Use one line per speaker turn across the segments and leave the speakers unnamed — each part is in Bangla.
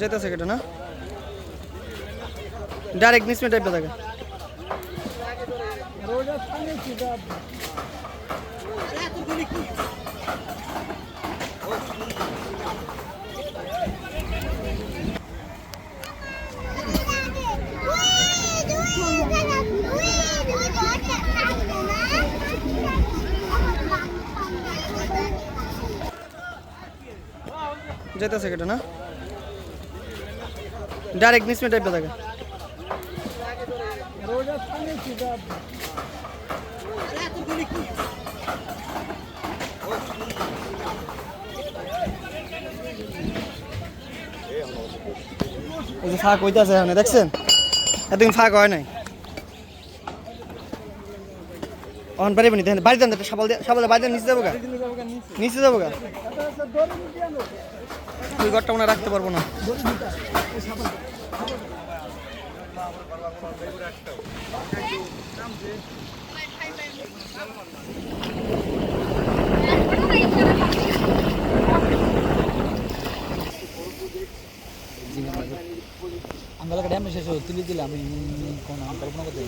যেতেছে কেটে না? ডাইরেক্ট মিসমে টাইপে থাকে যেতেছে কেটে, না? ডাইরেক্ট মিসমে টাইপে থাকে। ফাঁক হইতেছে এখানে, দেখছেন? এতদিন ফাঁক হয় নাই। অন পারিবেনি দেখেন বাড়ি দেন সাবাল দিয়ে সাবাল বাড়ি দেন নিচে যাব গা। নিচে যাব গা। ওই ঘরটা মনে হয় রাখতে পারবো না
ಅಂಗಲಕ ಡ್ಯಾಮ್ শেষ ತಿಳಿದಿಲ್ಲ আমি কোন আমি কল্পনা করতে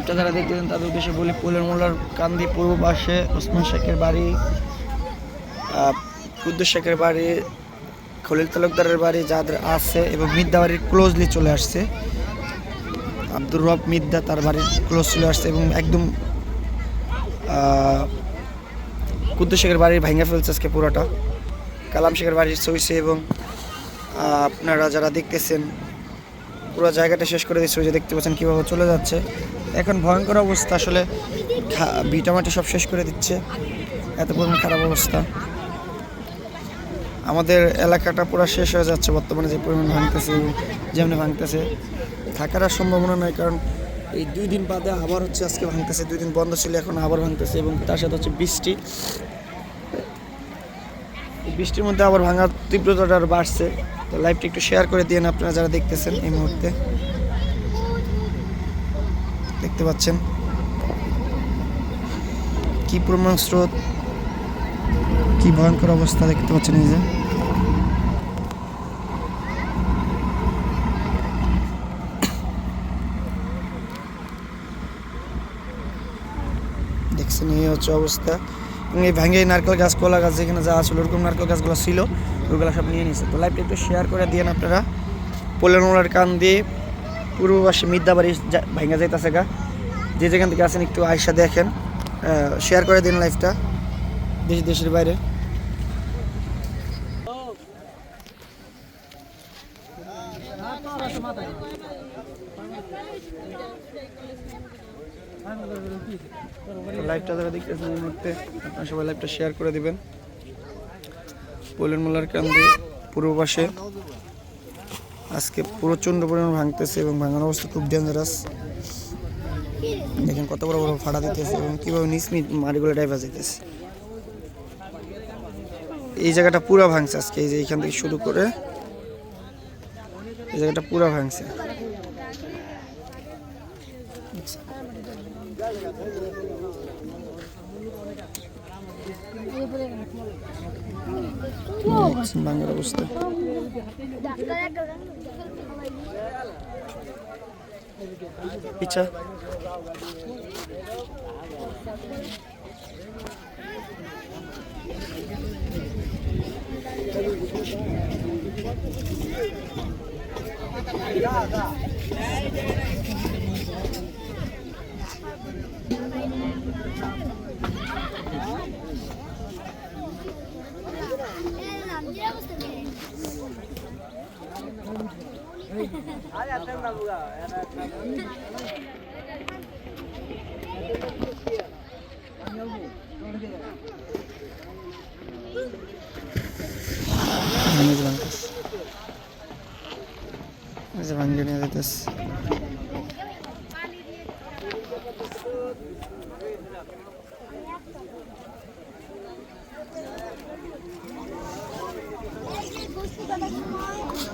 লাইভটা যারা দেখতেছেন তাদের উদ্দেশ্যে বলি পোলের মোল্লার কান্দি পূর্ব পাশে ওসমান শেখের বাড়ি কুদ্দুস শেখের বাড়ি, খলিল তালুকদারের বাড়ি যাদের আছে এবং মিদ্দা বাড়ির ক্লোজলি চলে আসছে। আব্দুর রব মিদ্দা তার বাড়ির ক্লোজ চলে আসছে এবং একদম কুদ্দুস শেখের বাড়ির ভাঙ্গা ফেলছে আজকে পুরোটা। কালাম শেখের বাড়ির সইছে এবং আপনারা যারা দেখতেছেন, পুরো জায়গাটা শেষ করে দিচ্ছে যে দেখতে পাচ্ছেন কীভাবে চলে যাচ্ছে। এখন ভয়ঙ্কর অবস্থা, আসলে ভিটামাটি সব শেষ করে দিচ্ছে। এত পরিমাণ খারাপ অবস্থা। আমাদের এলাকাটা পুরো শেষ হয়ে যাচ্ছে, বর্তমানে যে পরিমাণ ভাঙতেছে, যেমনি ভাঙতেছে। থাকার আর সম্ভাবনা নয় কারণ এই দুই দিন বাদে আবার হচ্ছে আজকে ভাঙতেছে, দুই দিন বন্ধ ছিল, এখন আবার ভাঙতেছে এবং তার সাথে হচ্ছে বৃষ্টি। বৃষ্টির মধ্যে আবার ভাঙার তীব্রতাটা আরও বাড়ছে। তো লাইভটা একটু শেয়ার করে দিন আপনারা যারা দেখতেছেন এই মুহূর্তে। দেখতে পাচ্ছেন। কি পরিমাণ স্রোত, কি ভয়ঙ্কর অবস্থা দেখতে পাচ্ছেন এই যে। দেখছেন, এই হচ্ছে অবস্থা। এই ভাঙে নারকেল গাছ, কলা গাছ, যেখানে যা ছিল ওরকম নারকেল গাছগুলো ছিল ওইগুলো সব নিয়ে নিয়েছে তো লাইভটা একটু শেয়ার করে দিয়েন আপনারা। পোলের মোড়ার কান দিয়ে পূর্ববাসী মিদ্যাবাড়ি ভাঙ্গা যাইতেছে গা। যে যেখান থেকে আছেন একটু আয়সা দেখেন শেয়ার করে দিন লাইফটা দেশ দেশের বাইরে। লাইভটা যারা দেখতেছেন এই মুহূর্তে, আপনারা সবাই লাইভটা শেয়ার করে দিবেন। পোলের মোলার কান্দি পূর্ব পাশে আজকে প্রচণ্ড পরিমাণ ভাঙতেছে এবং ভাঙার অবস্থা খুব ডেঞ্জারাস দেখেন কত বড় বড় ফাটা দিতেছে এবং কীভাবে নিসমিত মাড়িগুলো ডাইভা যেতেছে এই জায়গাটা পুরো ভাঙছে আজকে, এই যে এখান থেকে শুরু করে। এই জায়গাটা পুরো ভাঙছে। ভাঙার অবস্থা পিছা ভেঙে ভাঙতেছে ভাঙিয়ে নিয়ে যেতেছে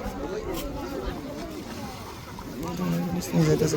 নিয়ে যাইতেছে।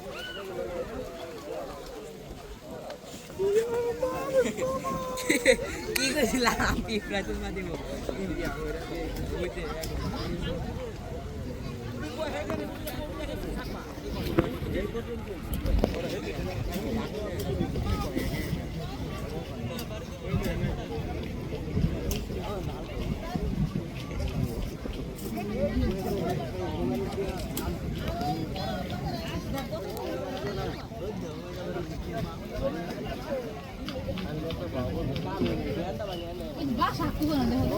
কি কইছিলাম পিঁপড়া চুমা দিব
বাসা কুকুর দেখো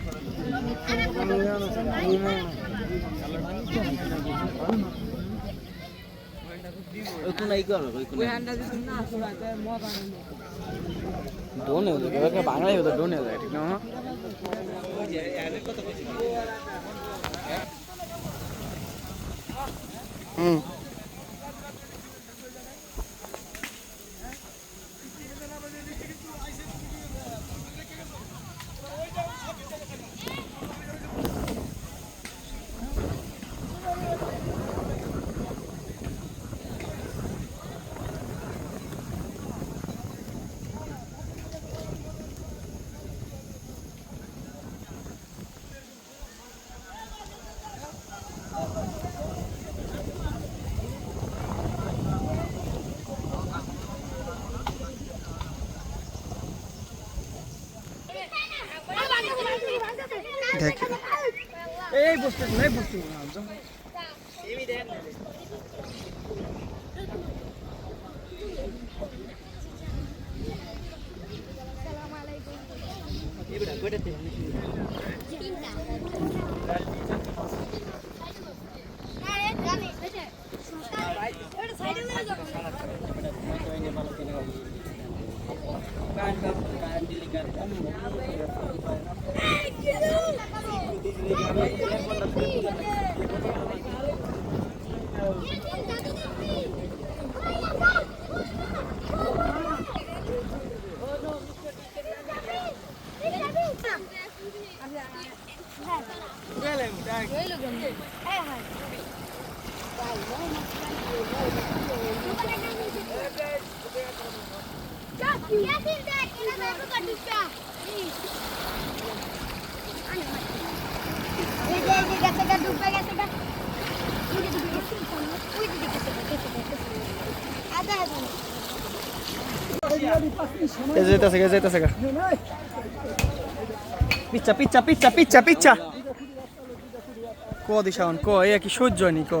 दोन हो भांगडा होता
दोन होता ठीक ना हम्म এই
বস্তু নাই বস্তু
আদা
¿Qué? ¿Qué? যেতেছে এই যেতেছে
পিচ্ছা পিচ্ছা পিচ্ছা পিচ্ছা পিচ্ছা ক দিশাওন, ক, এ কি সহ্য হয়নি ক।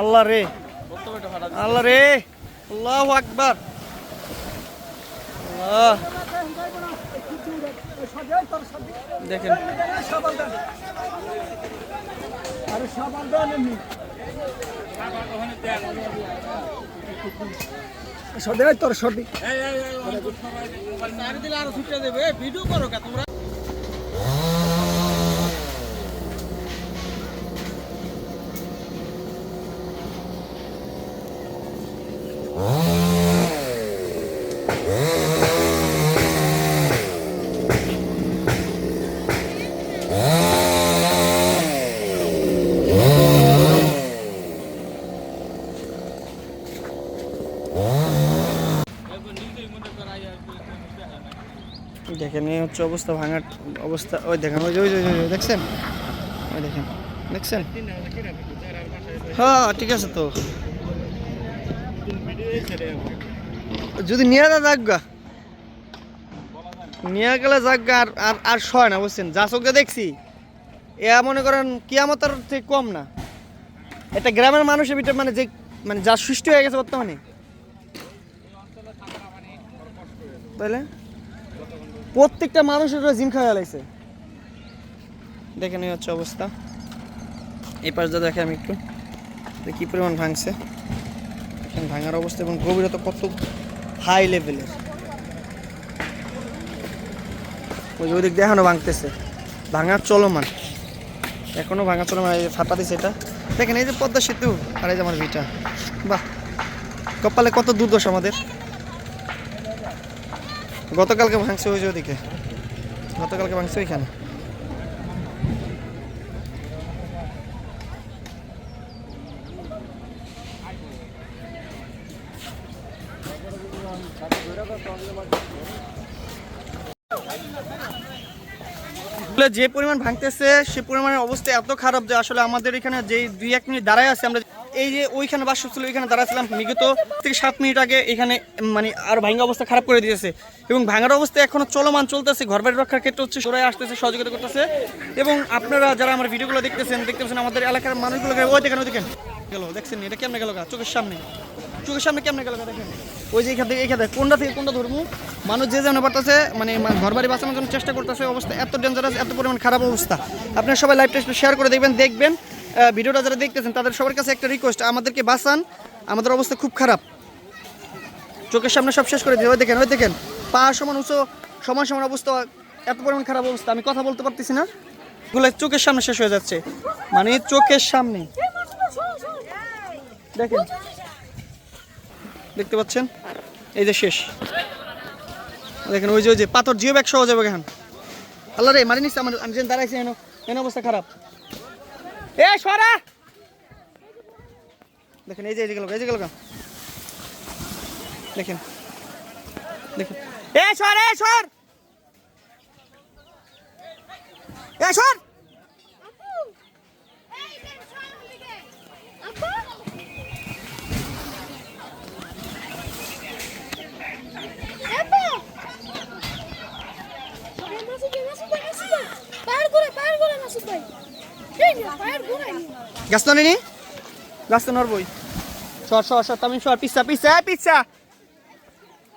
আল্লাহ রে। আল্লাহ রে। আল্লাহু আকবার। দেখেন।
সর্দি তোর সর্দি
দেখেন এই হচ্ছে অবস্থা, ভাঙার অবস্থা, ওই দেখেন, ওই ওই ওই দেখছেন? ওই দেখেন, দেখছেন? হ্যাঁ ঠিক আছে তো। যদি নিয়ে যা যাগা নিয়ে গেলে যাগা আর আর আর সয় না, বুঝছেন? যা চোখে দেখছি, এ মনে করেন কিয়ামতের থেকে কম না। এটা গ্রামের মানুষের ভিতরে মানে যে মানে যা সৃষ্টি হয়ে গেছে বর্তমানে। তাহলে প্রত্যেকটা মানুষের জিন খাওয়া লাগছে। দেখেন এই হচ্ছে অবস্থা। এই পাশটা দেখে আমি একটু কি পরিমাণ ভাঙছে। দেখেন ভাঙার অবস্থা এবং গভীরতা কত হাই লেভেলের ওই ওই দিক দেখানো ভাঙতেছে। ভাঙার চলমান। এখনও ভাঙা চলমান, এই ফাটা দিছে এটা। দেখেন এই যে পদ্মা সেতু আর এই যে আমার ভিটা। বাহ। কপালে কত দুর্দশা আমাদের। গতকালকে ভাঙছে ওই যে ওদিকে। গতকালকে ভাঙছে ওইখানে। আসলে যে পরিমাণ ভাঙতেছে, সে পরিমাণের অবস্থা এত খারাপ যে আসলে আমাদের এখানে যে দুই, এক মিনিট দাঁড়ায় আছে আমরা এই যে ওইখানে বাস ছিল ওইখানে দাঁড়াছিলাম বিগত থেকে সাত মিনিট আগে এখানে মানে আর ভাঙা অবস্থা খারাপ করে দিয়েছে। এবং ভাঙার অবস্থা এখনও চলমান চলতেছে, ঘর বাড়ি রক্ষার ক্ষেত্রে হচ্ছে সরাই আসতেছে, সহযোগিতা করতেছে। এবং আপনারা যারা আমার ভিডিওগুলো দেখতেছেন দেখতেছেন আমাদের এলাকার মানুষগুলোকে ওই দেখেন ওই দেখেন। গেল, দেখছেন এটা কেমনে গেল চোখের সামনে। চোখের সামনে কেমনে গেল দেখেন? ওই যে এখান থেকে, এখান কোনটা থেকে কোনটা ধরবো? মানুষ যে যেন পারতেছে মানে ঘর বাড়ি বাঁচানোর জন্য চেষ্টা করতেছে অবস্থা এত ডেঞ্জারাস এত পরিমাণ খারাপ অবস্থা। আপনারা সবাই লাইভ টেস্ট শেয়ার করে দেখবেন দেখবেন। ভিডিওটা যারা দেখতেছেন, তাদের সবার কাছে একটা রিকোয়েস্ট আমাদেরকে বাঁচান। আমাদের অবস্থা খুব খারাপ। চোখের সামনে সব শেষ করে দিয়ে ওই দেখেন ওই দেখেন। পা সমান উঁচু, সমান সমান অবস্থা, এত পরিমাণ খারাপ অবস্থা, আমি কথা বলতে পারতেছি না। এগুলো চোখের সামনে শেষ হয়ে যাচ্ছে। মানে চোখের সামনে। দেখেন। দেখতে পাচ্ছেন? এই যে শেষ। দেখেন, ওই যে ওই যে, পাথর জিও ব্যাগ সহ যাবে এখন। আল্লাহ রে, মারি নিচ্ছে আমার আমি যেন দাঁড়াইছি এনো এন অবস্থা খারাপ। এ, সরা! দেখেন, এই যে এই যে গেল, এই যে গেল দেখেন। দেখেন। এ, সর এ সর! এ, সর
এই যে সরম দিকে আপু আপু মাসুদ ভাই মাসুদ ভাই মাসুদ ভাই পায়ের ঘুরে পায়ের ঘুরে মাসুদ ভাই এই না পায়ের ঘুরে
গাছ তো নেনি গাছ তো নড়বই সর সর সর তামিম সর পিসা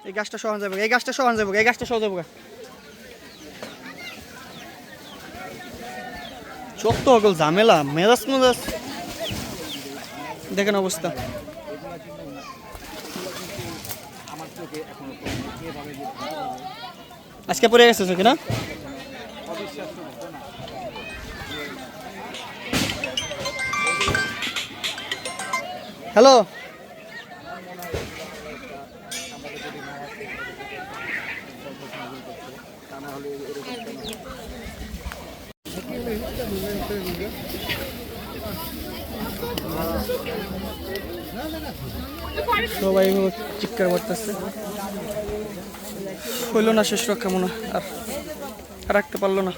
এই গাছটা সহান যাবে এই গাছটা সহান যাবে এই গাছটা সহ যাবে ঝামেলা মেজাজ মেজাজ দেখেন অবস্থা আজকে পড়ে গেছে চোখে না হ্যালো? সবাই চিৎকার করতেছে। হইল না শেষ রক্ষা মনে আর আর রাখতে পারল না।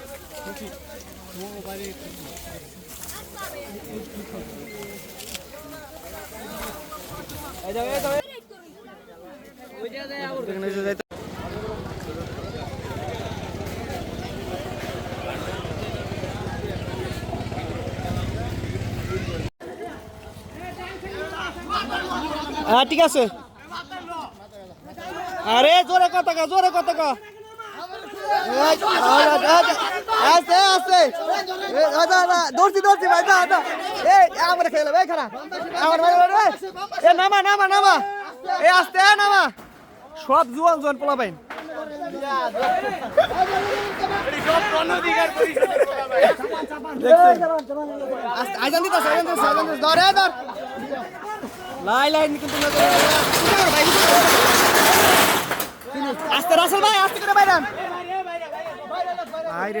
হ্যাঁ ঠিক আছে। আরে জোরে কথা কা জোরে কথা কা। আছে আছে দৌড়ছি দৌড়ছি, ভাই দা দা এ আমার খেলে ভাই খারাপ আমার ভাই এ, নামা নামা নামা। এ, আস্তে নামা। সব জুয়ান জুয়ান পোলা পাইন ধরে ধর। লাই লাই, কিন্তু আস্তে। রাসেল ভাই, আস্তে করে বাইরান আইরে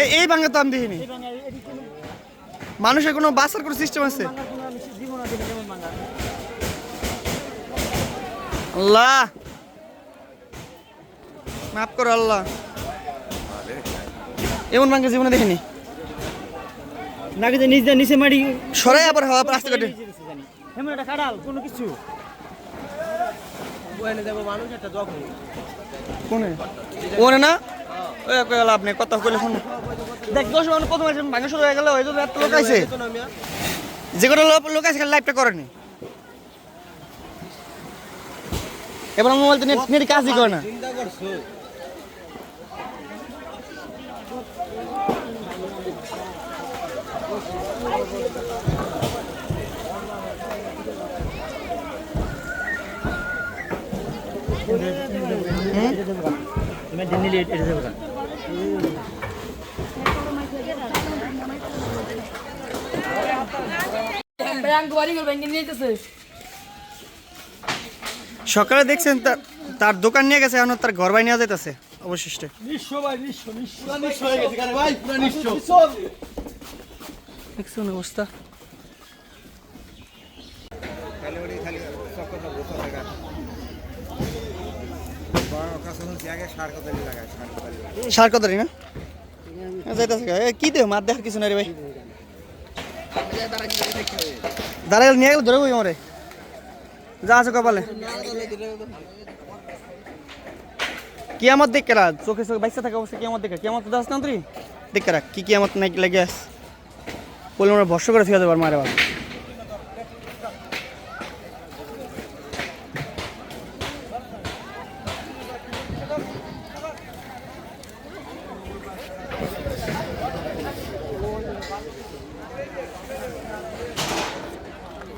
এই
এই বাংলা তো আমি দেখিনি। মানুষের কোনো বাসার কোনো সিস্টেম আছে? আল্লাহ। মাফ করো আল্লাহ। এমন বাংলা জীবনে দেখিনি।
নাকি যে নিচে নিচে মারি
সরাই আবার হাওয়া রাস্তা কাটে
হেমন একটা কাটাল কোনো কিছু?
বইনে দেবো মানুষ একটা যখন
কোনে? ওনে না? ওই কই লাভ নেই কথা কইলে শুন দেখ দশ মানুষ প্রথম আছে ভাঙা শুরু হয়ে গেল ওই এত লোক আইছে যে কোনো লোক লোক আছে লাইভটা করেনি। এবার মোবাইল তো নেট নেট কাজই করে না।
চিন্তা করছ
তুমি এটা যাবে
ব্যাংক বাড়ি করে ব্যাংকে নিয়ে যেতেছে
সকালে দেখছেন তার তার দোকান নিয়ে গেছে এখন তার ঘর বাই নিয়ে যাইতেছে অবশিষ্টে। দেখছেন অবস্থা। সার কতারি না? যাইতেছে কি? দেহ মার দেখার কিছু নাই রে ভাই। দাঁড়াই নিয়ে গেল, ধরে বই আমারে। যা আছে কপালে। কিয়ামত দেখ রাখ চোখে চোখে বাইসা থাকা অবস্থা আমার দেখে কিয়ামত দাস না দেখ কেরা কি আমার নাই লেগে আস বলে আমরা ভরসা করে ফিরে দেবার মারে বাবা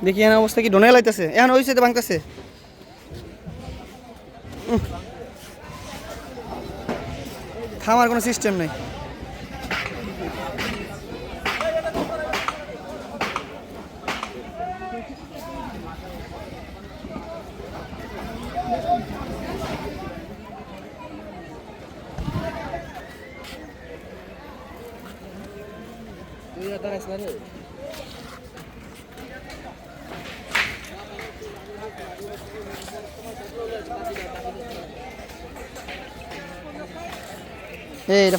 দেখি এখানে অবস্থা কি? ডোনে লাইতেছে এখন ওই সাইডে ভাঙতেছে। থামার কোনো সিস্টেম নেই।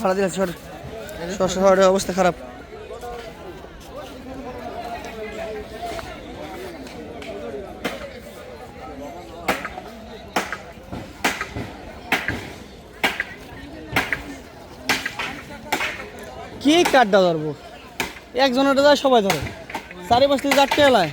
এই এটা ফালা দিলে সর সর সর অবস্থা খারাপ। কি কাঠটা ধরবো? একজনের সবাই ধরে। চারি পাঁচ থেকে চারটে এলায়।